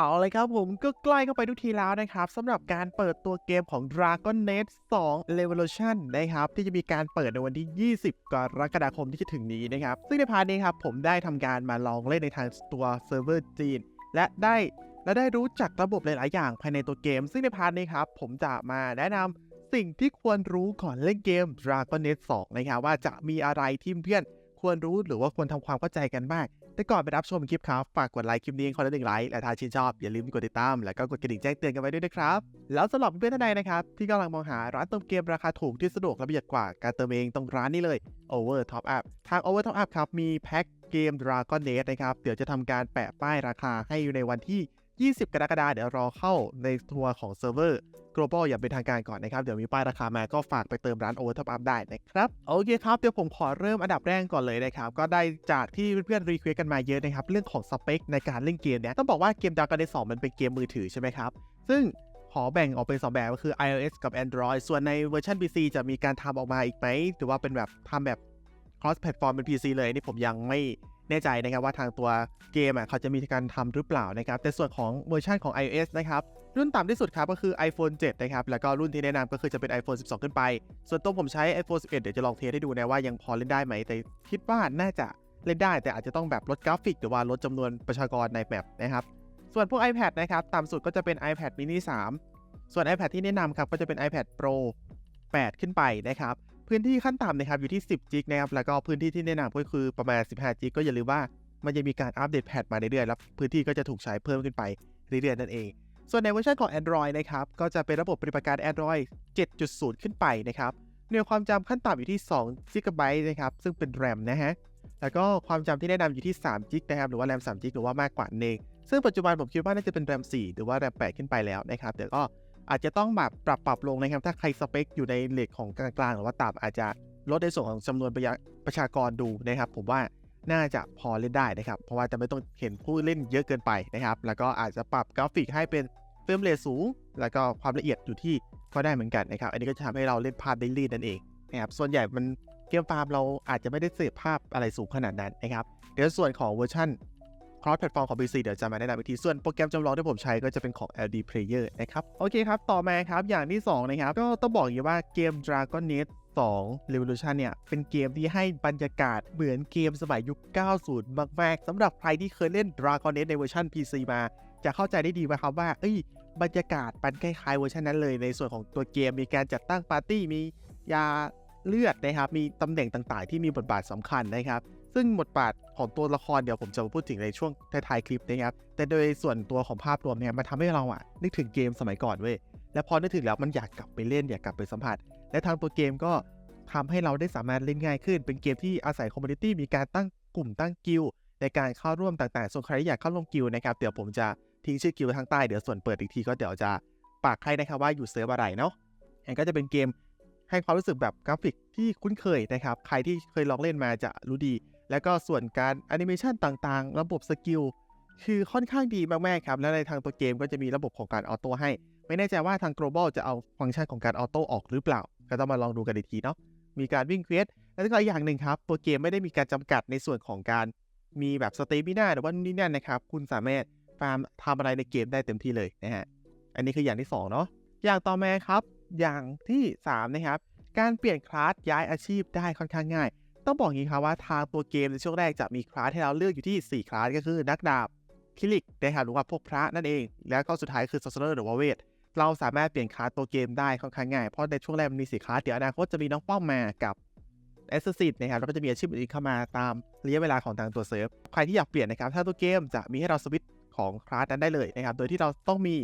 เอาเลยครับผมก็ใกล้เข้าไปทุกทีแล้วนะครับสำหรับการเปิดตัวเกมของ Dragon Nest 2 Revolution นะครับที่จะมีการเปิดในวันที่ 20 กรกฎาคมที่จะถึงนี้นะครับ ซึ่งในพาร์ทนี้ครับผมได้ทำการมาลองเล่นในทางตัวเซิร์ฟเวอร์จีน และได้และได้รู้จักระบบหลาย ๆ อย่างภายในตัวเกม ซึ่งในพาร์ทนี้ครับผมจะมาแนะนำสิ่งที่ควรรู้ก่อนเล่นเกม Dragon Nest 2 นะครับว่าจะมีอะไรที่เพื่อนควรรู้หรือว่าควรทำความเข้าใจกันบ้าง แต่ก่อนไปรับชมคลิปครับ ฝากกดไลค์คลิปนี้คนละหนึ่งไลค์และถ้าชื่นชอบอย่าลืมกดติดตาม แล้วก็กดกระดิ่งแจ้งเตือนกันไว้ด้วยนะครับ แล้วสำหรับเพื่อนๆท่านใดนะครับ ที่กำลังมองหาร้านเติมเกมราคาถูกที่สะดวกและประหยัดกว่าการเติมเองตรงร้านนี้เลย Over Top Up ทาง Over Top Up ครับมีแพ็คเกม Dragon Age นะครับเดี๋ยวจะทำการแปะป้ายราคาให้อยู่ในวันที่ 20 กรกฎาคมเดี๋ยวรอเข้าในทัวร์ของเซิร์ฟเวอร์ global อย่างเป็นทางการก่อนนะครับ เดี๋ยวมีป้ายราคามาก็ฝากไปเติมร้าน Over Top Up ได้นะครับ โอเคครับ เดี๋ยวผมขอเริ่มอันดับแรกก่อนเลยนะครับ ก็ได้จากที่เพื่อนๆรีเควสกันมาเยอะนะครับ เรื่องของสเปคในการเล่นเกมเนี่ย ต้องบอกว่าเกม Dragon Nest 2มันเป็นเกมมือถือใช่ไหมครับ ซึ่งขอแบ่งออกเป็น2แบบก็คือ iOS กับ Android ส่วนในเวอร์ชัน PC จะมีการทำออกมาอีกไหมหรือว่าเป็นแบบทำแบบ cross platform เป็น PC เลยนี่ผมยังไม่ แน่ใจนะครับว่าทางตัวเกมอะเขาจะมีการทำหรือเปล่านะครับแต่ส่วนของเวอร์ชันของ iOS นะครับรุ่นต่ำที่สุดครับก็คือ iPhone 7 นะครับ แล้วก็รุ่นที่แนะนำก็คือจะเป็น iPhone 12 ขึ้นไป ส่วนตัวผมใช้ iPhone 11 เดี๋ยวจะลองเทสให้ดูนะว่ายังพอเล่นได้ไหม แต่คิดว่าน่าจะเล่นได้ แต่อาจจะต้องแบบลดกราฟิก หรือว่าลดจำนวนประชากรในแมปนะครับ ส่วนพวก iPad นะครับ ต่ำสุดก็จะเป็น iPad mini 3 ส่วน iPad ที่แนะนำครับก็จะเป็น iPad Pro 8 ขึ้นไปนะครับ พื้นที่ขั้นต่ำนะครับอยู่ที่ 10 จิกนะครับแล้วก็พื้นที่ที่แนะนำก็คือประมาณ 15 จิกก็อย่าลืมว่ามันจะมีการอัปเดตแพทมาเรื่อยๆแล้วพื้นที่ก็จะถูกใช้เพิ่มขึ้นไปเรื่อยๆนั่นเอง ส่วนในเวอร์ชันของ Android นะครับก็จะเป็นระบบปฏิบัติการ Android 7.0 ขึ้นไปนะครับเนื้อความจำขั้นต่ำอยู่ที่2 g b นะครับซึ่งเป็น RAM นะฮะแล้วก็ความจำที่แนะนำอยู่ที่3 g b นะครับหรือว่า RAM 3 g b หรือว่ามากกว่านั่นเองซึ่งปัจจุบันผมคิดว่าน่าจะเป็น RAM 4หรือว่า RAM 8ขึ้นไปแล้วนะครับเดี๋ยวก็ อาจจะต้องแบบปรับปรับลงนะครับ ถ้าใครสเปคอยู่ในเลทของกลางๆ หรือว่าต่ำอาจจะลดในส่วนของจำนวนประประชากรดูนะครับ ผมว่าน่าจะพอเล่นได้นะครับ เพราะว่าจะไม่ต้องเห็นผู้เล่นเยอะเกินไปนะครับ แล้วก็อาจจะปรับกราฟิกให้เป็นเฟรมเรทสูง แล้วก็ความละเอียดอยู่ที่ก็ได้เหมือนกันนะครับ อันนี้ก็จะทำให้เราเล่นภาพได้ลื่นนั่นเองนะครับ ส่วนใหญ่มันเกมฟาร์มเราอาจจะไม่ได้เสพภาพอะไรสูงขนาดนั้นนะครับ เดี๋ยวส่วนของเวอร์ชัน cross platform ของ PC เดี๋ยวจะมาแนะนำอีกที ส่วนโปรแกรมจำลองที่ผมใช้ก็จะเป็นของ LD Player นะครับ โอเคครับ ต่อมาครับ อย่างที่ 2 นะครับ ก็ต้องบอกอย่างว่าเกม Dragon Nest 2 Revolution เนี่ย เป็นเกมที่ให้บรรยากาศเหมือนเกมสมัยยุค 90 มาก ๆสำหรับใครที่เคยเล่น Dragon Nest ในเวอร์ชัน PC มา จะเข้าใจได้ดีไหมครับว่า เอ้ย บรรยากาศมันคล้ายๆเวอร์ชันนั้นเลย ในส่วนของตัวเกมมีการจัดตั้งปาร์ตี้ มียาเลือดนะครับ มีตำแหน่งต่างๆ ที่มีบทบาทสำคัญนะครับ ซึ่งบทบาทของตัวละครเดี๋ยวผมจะมาพูดถึงในช่วงท้ายๆคลิปนะครับ แต่โดยส่วนตัวของภาพรวมเนี่ยมันทำให้เราอะนึกถึงเกมสมัยก่อนเว้ย และพอนึกถึงแล้วมันอยากกลับไปเล่นอยากกลับไปสัมผัส และทางตัวเกมก็ทำให้เราได้สามารถเล่นง่ายขึ้น เป็นเกมที่อาศัยคอมมูนิตี้มีการตั้งกลุ่มตั้งกิลในการเข้าร่วมต่างๆ ส่วนใครที่อยากเข้าร่วมกิลนะครับ เดี๋ยวผมจะทิ้งชื่อกิลไว้ข้างใต้เดี๋ยวส่วนเปิดอีกทีก็เดี๋ยวจะปากให้นะครับว่าอยู่เซิร์ฟอะไรเนาะอันก็จะเป็นเกมให้ความรู้สึกแบบกราฟิกที่คุ้นเคยนะครับ ใครที่เคยลองเล่นมาจะรู้ดี แล้วก็ส่วนการแอนิเมชันต่างๆ ระบบสกิลคือค่อนข้างดีมากๆครับ และในทางตัวเกมก็จะมีระบบของการออโต้ให้ ไม่แน่ใจว่าทาง global จะเอาฟังก์ชันของการออโต้ออกหรือเปล่า ก็ต้องมาลองดูกันอีกทีเนาะมีการวิ่งเควสแล้วก็อีกอย่างหนึ่งครับ ตัวเกมไม่ได้มีการจำกัดในส่วนของการมีแบบสเตมิน่าหรือว่านี่นั่นนะครับ คุณสามารถฟาร์มทำอะไรในเกมได้เต็มที่เลยนะฮะอันนี้คืออย่างที่สองเนาะอย่างต่อมาครับ อย่างที่สามนะครับการเปลี่ยนคลาสย้ายอาชีพได้ค่อนข้างง่าย ต้องบอกงนี้ครับว่าทางตัวเกมในช่วงแรกจะมีคลาสให้เราเลือกอยู่ที่ 4 คลาสก็คือนักดาบคลิกนะครับหรือว่าพวกพระนั่นเอง แล้วก็สุดท้ายคือ sorcerer หรือว่าเวทเราสามารถเปลี่ยนคลาสตัวเกมได้ค่อนข้างง่าย เพราะในช่วงแรกมันมี4คลาสเดี๋ยวอนาคตจะมีน้องป้อมมากับ a s s a s s i n นะครับแล้วก็จะมีอาชีพอื่นเข้ามาตามระยะเวลาของทางตัวเซิร์ฟ ใครที่อยากเปลี่ยนนะครับ ถ้าตัวเกมจะมีให้เราสวิตช์ของคลาสนั้นได้เลยนะครับ โดยที่เราต้องมี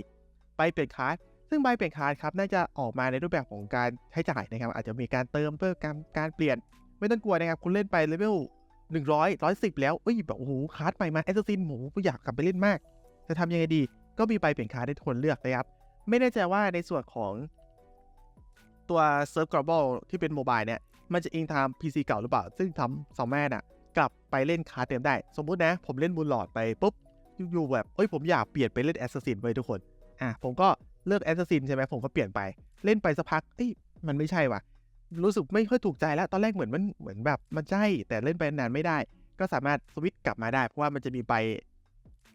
ใบเปลี่ยนคลาส ซึ่งใบเปลี่ยนคลาสครับน่าจะออกมาในรูปแบบของการใช้จ่ายนะครับ อาจจะมีการเติมเพื่อการการเปลี่ยน ไม่ต้องกลัวนะครับ คุณเล่นไปเลเวล100 110แล้วเอ้ยแบบโอ้โหคลาสใหม่มาแอสซินหมูอยากกลับไปเล่นมาก จะทำยังไงดี ก็มีใบเปลี่ยนคลาสให้ทุกคนเลือกนะครับ ไม่แน่ใจว่าในส่วนของ ตัวเซิร์ฟ global ที่เป็นโมบายเนี่ย มันจะอิงตาม PC เก่าหรือเปล่า ซึ่งทำสองแม่น่ะ กลับไปเล่นคลาสเต็มได้ สมมุตินะ ผมเล่นบูลลอดไปปุ๊บอยู่ๆแบบเอ้ยผมอยากเปลี่ยนไปเล่นแอสซินไปทุกคนอะผมก็เลือกแอสซัสซินใช่ไหมผมก็เปลี่ยนไปเล่นไปสักพักเอ้ยมันไม่ใช่ว่ะ รู้สึกไม่ค่อยถูกใจแล้ว ตอนแรกเหมือนมันเหมือนแบบมันใช่ แต่เล่นไปนานไม่ได้ ก็สามารถสวิตช์กลับมาได้ เพราะว่ามันจะมีใบ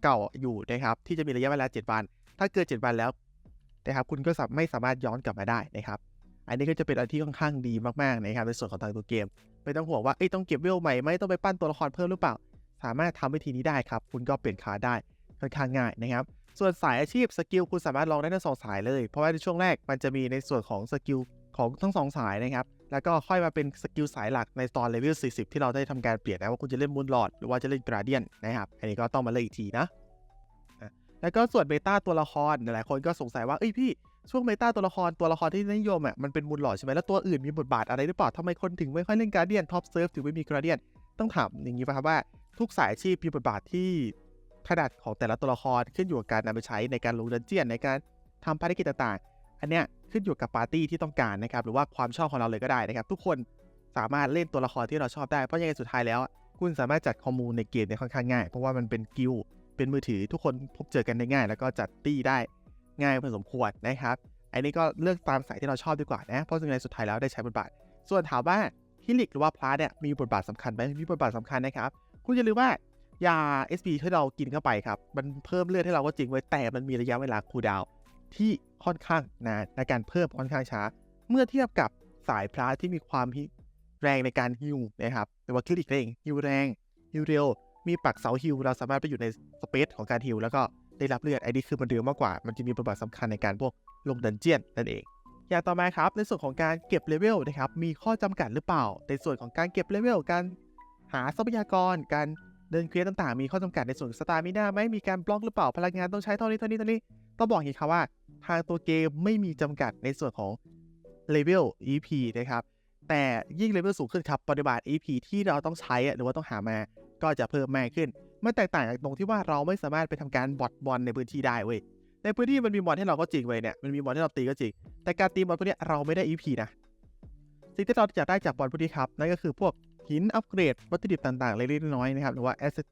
เก่าอยู่นะครับ ที่จะมีระยะเวลา 7 วัน ถ้าเกิน7วันแล้วนะครับ คุณก็ไม่สามารถย้อนกลับมาได้นะครับ อันนี้ก็จะเป็นอะไรที่ค่อนข้างดีมากๆนะครับในส่วนของทางตัวเกม ไม่ต้องห่วงว่าเอ้ยต้องเก็บเวลใหม่ไหมต้องไปปั้นตัวละครเพิ่มหรือเปล่า สามารถทำวิธีนี้ได้ครับ คุณก็เปลี่ยนคาได้ค่อนข้างง่ายนะครับส่วนสายอาชีพสกิลคุณสามารถลองได้ทั้งสองสายเลย เพราะว่าในช่วงแรกมันจะมีในส่วนของสกิล ของทั้งสองสายนะครับ แล้วก็ค่อยมาเป็นสกิลสายหลักในตอนเลเวล 40 ที่เราได้ทำการเปลี่ยนนะว่าคุณจะเล่นมูนลอดหรือว่าจะเล่นกราเดียนนะครับ อันนี้ก็ต้องมาเลือกอีกทีนะ แล้วก็ส่วนเบต้าตัวละครหลายคนก็สงสัยว่าเอ้ยพี่ช่วงเบต้าตัวละครตัวละครที่นิยมอะมันเป็นมูนลอดใช่ไหมแล้วตัวอื่นมีบทบาทอะไรหรือเปล่าทำไมคนถึงไม่ค่อยเล่นกราเดียนท็อปเซิร์ฟถึงไม่มีกราเดียนต้องถามอย่างนี้ป่ะครับว่าทุกสายอาชีพมีบทบาทที่ขนาดของแต่ละตัวละครขึ้นอยู่กับการนำไปใช้ในการลงดันเจียนในการทำภารกิจต่างๆ อันเนี้ยขึ้นอยู่กับปาร์ตี้ที่ต้องการนะครับ หรือว่าความชอบของเราเลยก็ได้นะครับ ทุกคนสามารถเล่นตัวละครที่เราชอบได้ เพราะยังไงสุดท้ายแล้ว คุณสามารถจัดคอมมูนในเกมได้ค่อนข้างง่าย เพราะว่ามันเป็นกิลเป็นมือถือทุกคนพบเจอกันได้ง่าย แล้วก็จัดตี้ได้ง่ายพอสมควรนะครับ อันนี้ก็เลือกตามสายที่เราชอบดีกว่านะ เพราะยังไงสุดท้ายแล้วได้ใช้บทบาท ส่วนถามว่าฮิลิกหรือว่าพลาสเนี่ยมีบทบาทสำคัญไหมมีบทบาทสำคัญนะครับ คุณอย่าลืมว่ายา SP ที่เรากินเข้าไปครับ มันเพิ่มเลือดให้เราก็จริงไว้แต่มันมีระยะเวลาคูลดาวที่ ค่อนข้างนานในการเพิ่มค่อนข้างช้า เมื่อเทียบกับสายพลาสที่มีความแรงในการฮิวนะครับแต่ว่าคลิกเองฮิวแรงฮิวเร็ว มีปักเสาฮิวเราสามารถไปอยู่ในสเปซของการฮิวแล้วก็ได้รับเลือดไอ้นี่คือมันเร็วมากกว่า มันจะมีบทบาทสำคัญในการพวกลงดันเจียนนั่นเอง อย่างต่อมาครับในส่วนของการเก็บเลเวลนะครับมีข้อจำกัดหรือเปล่า ในส่วนของการเก็บเลเวลการหาทรัพยากรการเดินเควสต่างๆ มีข้อจำกัดในส่วนสตาร์มิน่าไหมมีการบล็อกหรือเปล่าพลังงานต้องใช้เท่านี้เท่านี้เท่านี้ต้องบอกอย่างนี้ครับว่า ทางตัวเกมไม่มีจำกัดในส่วนของเลเวล EP นะครับ แต่ยิ่งเลเวลสูงขึ้นครับปริมาณ EP ที่เราต้องใช้หรือว่าต้องหามาก็จะเพิ่มมากขึ้น มันแตกต่างจากตรงที่ว่าเราไม่สามารถไปทำการบอทบอลในพื้นที่ได้เว้ย ในพื้นที่มันมีมอนให้เราก็จริงเว้ยเนี่ย มันมีมอนให้เราตีก็จริง แต่การตีมอนพวกนี้เราไม่ได้ EP นะ สิ่งที่เราจะได้จากบอลพวกนี้ครับ นั่นก็คือพวกหินอัปเกรดวัตถุดิบต่างๆเล็กๆน้อยๆนะครับ หรือว่า asset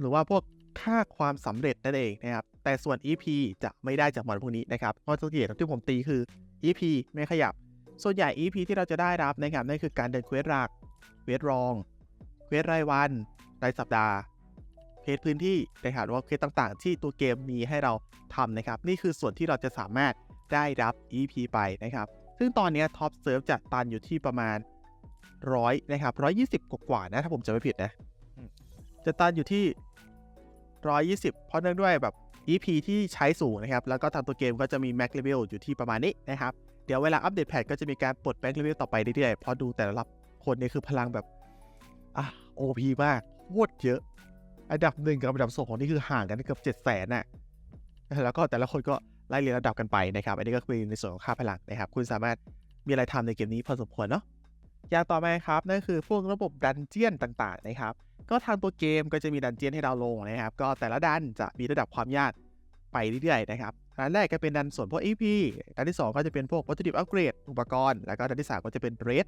หรือว่าพวก ค่าความสำเร็จนั่นเองนะครับ แต่ส่วน EP จะไม่ได้จากมอนพวกนี้นะครับเพราะสังเกตที่ผมตีคือ EP ไม่ขยับ ส่วนใหญ่ EP ที่เราจะได้รับนะครับนั่นคือการเดินเควสหลัก เควสรอง เควสรายวัน รายสัปดาห์ เพจพื้นที่นะครับหรือว่าเพจต่างๆ ที่ตัวเกมมีให้เราทำนะครับ นี่คือส่วนที่เราจะสามารถได้รับ EP ไปนะครับ ซึ่งตอนนี้ท็อปเซิร์ฟจะตันอยู่ที่ประมาณร้อยนะครับร้อยยี่สิบกว่าๆนะถ้าผมจะไม่ผิดนะ จะตันอยู่ที่ ร้อยยี่สิบเพราะเนื่องด้วยแบบ EP ที่ใช้สูงนะครับ แล้วก็ทางตัวเกมก็จะมี Max Level อยู่ที่ประมาณนี้นะครับ เดี๋ยวเวลาอัปเดตแพทก็จะมีการปลด Max Level ต่อไปเรื่อยๆ เพราะดูแต่ละคนนี่คือพลังแบบอะ OP มากโคตรเยอะ อันดับหนึ่งกับอันดับสองของนี่คือห่างกันเกือบเจ็ดแสนน่ะ แล้วก็แต่ละคนก็ไล่เรียงระดับกันไปนะครับ อันนี้ก็คือในส่วนของค่าพลังนะครับ คุณสามารถมีอะไรทำในเกมนี้พอสมควรเนาะอย่างต่อมาครับนั่นคือพวกระบบดันเจียนต่างๆนะครับ ก็ทางตัวเกมก็จะมีดันเจียนให้เราลงนะครับ ก็แต่ละดันจะมีระดับความยากไปเรื่อยๆนะครับดันแรกก็เป็นดันส่วนพวก EP ดันที่ 2 ก็จะเป็นพวกวัตถุดิบอัปเกรด อุปกรณ์ แล้วก็ดันที่ 3 ก็จะเป็นเรด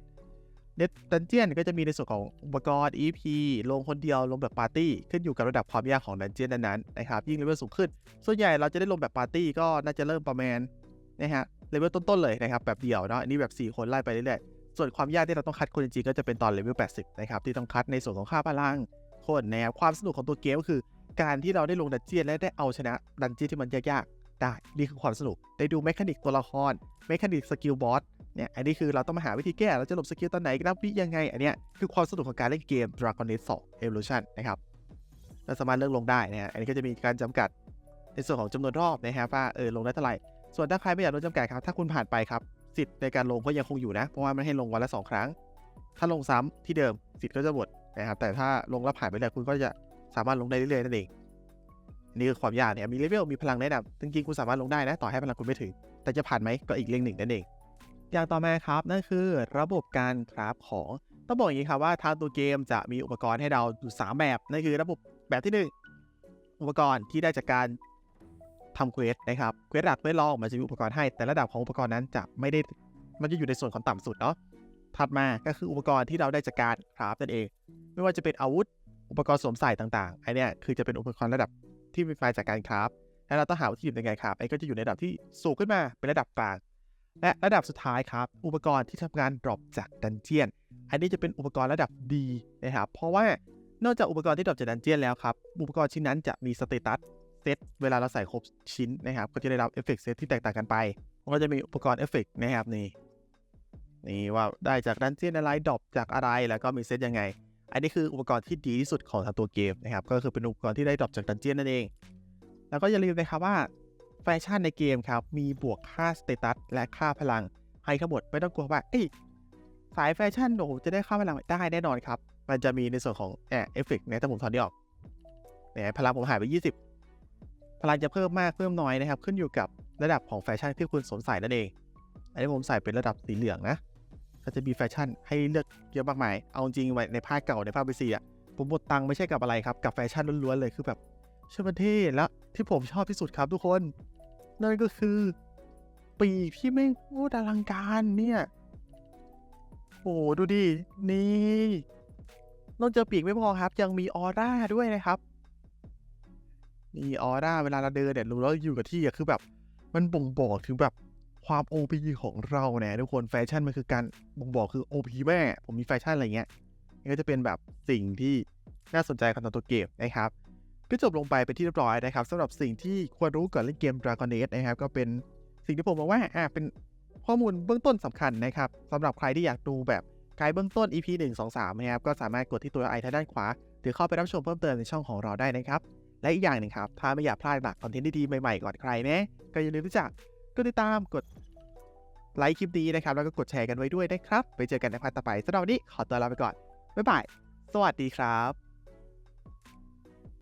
เน็ตดันเจียนก็จะมีในส่วนของอุปกรณ์ EP ลงคนเดียวลงแบบปาร์ตี้ขึ้นอยู่กับระดับความยากของดันเจียนนั้นๆนะครับยิ่งเลเวลสูงขึ้น ส่วนใหญ่เราจะได้ลงแบบปาร์ตี้ก็น่าจะเริ่มประมาณนะฮะเลเวลต้นๆเลยนะครับแบบเดียวเนาะอันนี้แบบ 4 คนไล่ไปเรื่อยๆ ส่วนความยากที่เราต้องคัดคนจริงๆก็จะเป็นตอนเลเวล 80 นะครับ ที่ต้องคัดในส่วนของค่าพลังคนนะครับความสนุกของตัวเกมก็คือ การที่เราได้ลงดันเจียนและได้เอาชนะดันเจียนที่มันยากๆได้ นี่คือความสนุก ได้ดูแมคานิกตัวละครแมคานิกสกิลบอสเนี่ย อันนี้คือเราต้องมาหาวิธีแก้ เราจะหลบสกิลตอนไหนรับวิยังไง อันเนี้ยคือความสนุกของการเล่นเกม Dragon Age 2 Evolution นะครับ เราสามารถเลือกลงได้นะฮะ อันนี้ก็จะมีการจำกัดในส่วนของจำนวนรอบนะครับว่าเออลงได้เท่าไหร่ ส่วนถ้าใครไม่อยากโดนจำกัดครับ ถ้าคุณผ่านไปครับ สิทธิ์ในการลงก็ยังคงอยู่นะ เพราะว่ามันให้ลงวันละ 2 ครั้ง ถ้าลงซ้ำที่เดิมสิทธิ์ก็จะหมดนะครับ แต่ถ้าลงแล้วผ่านไปเลยคุณก็จะสามารถลงได้เรื่อยๆนั่นเอง นี่คือความยากเนี่ย มีเลเวล มีพลังแนะนำจริงๆคุณสามารถลงได้นะ ต่อให้พลังคุณไม่ถึง แต่จะผ่านไหมก็อีกเรื่องหนึ่งนั่นเอง อย่างต่อมาครับ นั่นคือระบบการคราฟของ ต้องบอกอย่างนี้ครับว่าทางตัวเกมจะมีอุปกรณ์ให้เราอยู่3แบบ นั่นคือระบบแบบที่ 1 อุปกรณ์ที่ได้จากการ ทำเควสนะครับเควสหลักเควสรองมันจะมีอุปกรณ์ให้ แต่ระดับของอุปกรณ์นั้นจะไม่ได้มันจะอยู่ในส่วนของต่ำสุดเนาะถัดมาก็คืออุปกรณ์ที่เราได้จากการคราฟนั่นเอง ไม่ว่าจะเป็นอาวุธอุปกรณ์สวมใส่ต่างๆไอเนี้ยคือจะเป็นอุปกรณ์ระดับที่มีไฟจากการคราฟและเราต้องหาวัตถุดิบในการคราฟไอ้ก็จะอยู่ในระดับที่สูงขึ้นมาเป็นระดับกลางและระดับสุดท้ายครับ อุปกรณ์ที่ทำงานดรอปจากดันเจียน อันนี้จะเป็นอุปกรณ์ระดับดีนะครับ เพราะว่านอกจากอุปกรณ์ที่ดรอปจากดันเจียนแล้วครับ อุปกรณ์ชิ้นนั้นจะมีสเตตัส เซตเวลาเราใส่ครบชิ้นนะครับก็จะได้รับเอฟเฟกต์เซตที่แตกต่างกันไปมันก็จะมีอุปกรณ์เอฟเฟกต์นะครับนี่นี่ว่าได้จากดันเจียนอะไรดรอปจากอะไรแล้วก็มีเซตยังไง อันนี้คืออุปกรณ์ที่ดีที่สุดของทางตัวเกมนะครับก็คือเป็นอุปกรณ์ที่ได้ดรอปจากดันเจียนนั่นเอง แล้วก็อย่าลืมนะครับว่าแฟชั่นในเกมครับมีบวกค่าสเตตัสและค่าพลังให้ทั้งหมดไม่ต้องกลัวว่าเอ้ยสายแฟชั่นโอ้โหจะได้ค่าพลังได้แน่นอนครับมันจะมีในส่วนของแอเอฟเฟกต์ในแต่ผมถอนนี้ออกเนี่ยพลังผมหายไป 20 พลังจะเพิ่มมากเพิ่มน้อยนะครับ ขึ้นอยู่กับระดับของแฟชั่นที่คุณสวมใส่นั่นเอง อันนี้ผมใส่เป็นระดับสีเหลืองนะ ก็จะมีแฟชั่นให้เลือกเยอะมากมาย เอาจริงไว้ในภาเก่าในภาคพีซีอะผมหมดตังค์ไม่ใช่กับอะไรครับ กับแฟชั่นล้วนๆเลยคือแบบชื่อมันเท่และที่ผมชอบที่สุดครับทุกคน นั่นก็คือปีกที่ไม่งโคตรอลังการเนี่ยโอ้ ดูดิ นี่ นอกจากปีกไม่พอครับ ยังมีออร่าด้วยนะครับ มีออร่าเวลาเราเดินเนี่ยรู้แล้วอยู่กับที่อะคือแบบ มันบ่งบอกถึงแบบความ OP ของเราเนี่ยทุกคนแฟชั่นมันคือการบ่งบอกคือ OP แม่ ผมมีแฟชั่นอะไรเงี้ยนี่ก็จะเป็นแบบสิ่งที่น่าสนใจของตัวเกมนะครับก็จบลงไปเป็นที่เรียบร้อยนะครับสำหรับสิ่งที่ควรรู้ก่อนเล่นเกม Dragon Age นะครับ ก็เป็นสิ่งที่ผมมองว่าอะเป็นข้อมูลเบื้องต้นสำคัญนะครับสำหรับใครที่อยากดูแบบไกด์เบื้องต้น EP 1 2 3นะครับก็สามารถกดที่ตัวไอทางด้านขวา หรือเข้าไปรับชมเพิ่มเติมในช่องของเราได้นะครับ และอีกอย่างหนึ่งครับ ถ้าไม่อยากพลาดหลักคอนเทนต์ดีๆใหม่ ๆ ก่อนใครนะก็อย่าลืมที่จะกดติดตามกดไลค์คลิปนี้นะครับ แล้วก็กดแชร์กันไว้ด้วยนะครับ ไปเจอกันในพาร์ทต่อไปสำหรับวันนี้ขอตัวลาไปก่อน บ๊ายบาย สวัสดีครับ